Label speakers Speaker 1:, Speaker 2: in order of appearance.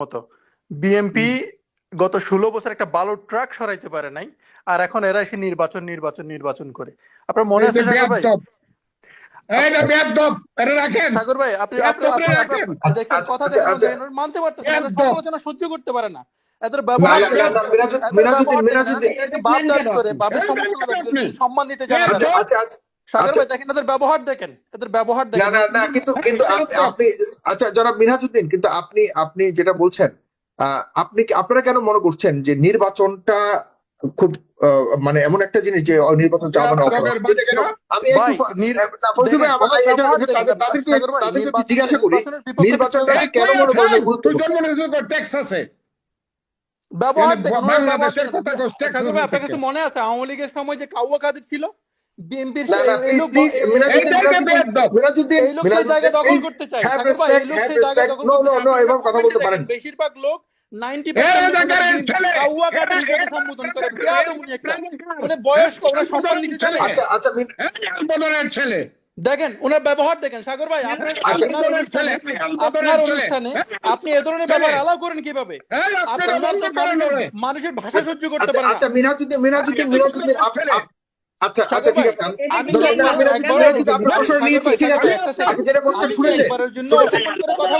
Speaker 1: মতো। বিএমপি গত ষোলো বছর একটা বালুর ট্রাক সরাইতে পারে নাই আর এখন এরা এসে নির্বাচন নির্বাচন নির্বাচন করে। আপনার মনে আছে সাগর ভাই? ভাই আপনি কথা দেখেন। মানতে সমালোচনা সহ্য করতে পারে না। এদের ব্যবহার বাপ দাবি করে বাপের সম্মান করে,
Speaker 2: আপনি।
Speaker 1: সম্মান দিতে জানে
Speaker 3: আচ্ছা আচ্ছা আচ্ছা
Speaker 1: সাগর
Speaker 3: আচ্ছা।
Speaker 1: ভাই দেখেন এদের ব্যবহার দেখেন এদের ব্যবহার দেখেন
Speaker 3: না না কিন্তু কিন্তু আপনি আপনি আচ্ছা জনাব মিনহাজুদ্দিন কিন্তু আপনি আপনি যেটা বলছেন আপনি আপনারা কেন মনে করছেন যে নির্বাচনটা খুব মানে এমন একটা জিনিস যে নির্বাচন চাওয়া? আমি না, তাদেরকে
Speaker 1: নির্বাচন-
Speaker 3: জিজ্ঞাসা করি নির্বাচনটা কেন মনে করেন গুরুত্বপূর্ণ?
Speaker 2: ট্যাক্স আছে
Speaker 1: ব্যবহার
Speaker 2: থেকে।
Speaker 1: কাছে মনে আছে আওয়ামী লীগের সময় যে কাউয়া কাদের ছিল
Speaker 3: মিনাজুদ্দিন, মিনাজুদ্দিন। মিনাজুদ্দিন, মিনাজুদ্দিন, পারেন।
Speaker 1: বেশিরভাগ লোক 90%
Speaker 2: এরা
Speaker 1: লোক
Speaker 2: জায়গার
Speaker 1: ওনাকে
Speaker 2: ছেলে।
Speaker 1: কাউয়া কাদের হিসেবে সম্বোধন করে। বেয়াদব উনি একটা। মানে বয়স্ক ওরা সম্মান দিতে জানে না।
Speaker 3: আচ্ছা আচ্ছা
Speaker 2: ছেলে।
Speaker 1: দেখেন ওনার ব্যবহার দেখেন সাগর ভাই আপনার
Speaker 3: আচ্ছা।
Speaker 1: আপনার অনুষ্ঠানে আপনার অনুষ্ঠানে আপনি এ ধরনের ব্যবহার আলাও করেন কীভাবে?
Speaker 2: এই, আপনার
Speaker 1: তো মানুষের ভাষা সহ্য করতে
Speaker 3: পারেন
Speaker 1: পারে না।
Speaker 3: আচ্ছা মিনহাজুদ্দিন আপ- আপ- আচ্ছা আচ্ছা ঠিক আছে আমি- আপনার নিয়েছি ঠিক আছে আপনি যেটা বলছেন
Speaker 1: কথা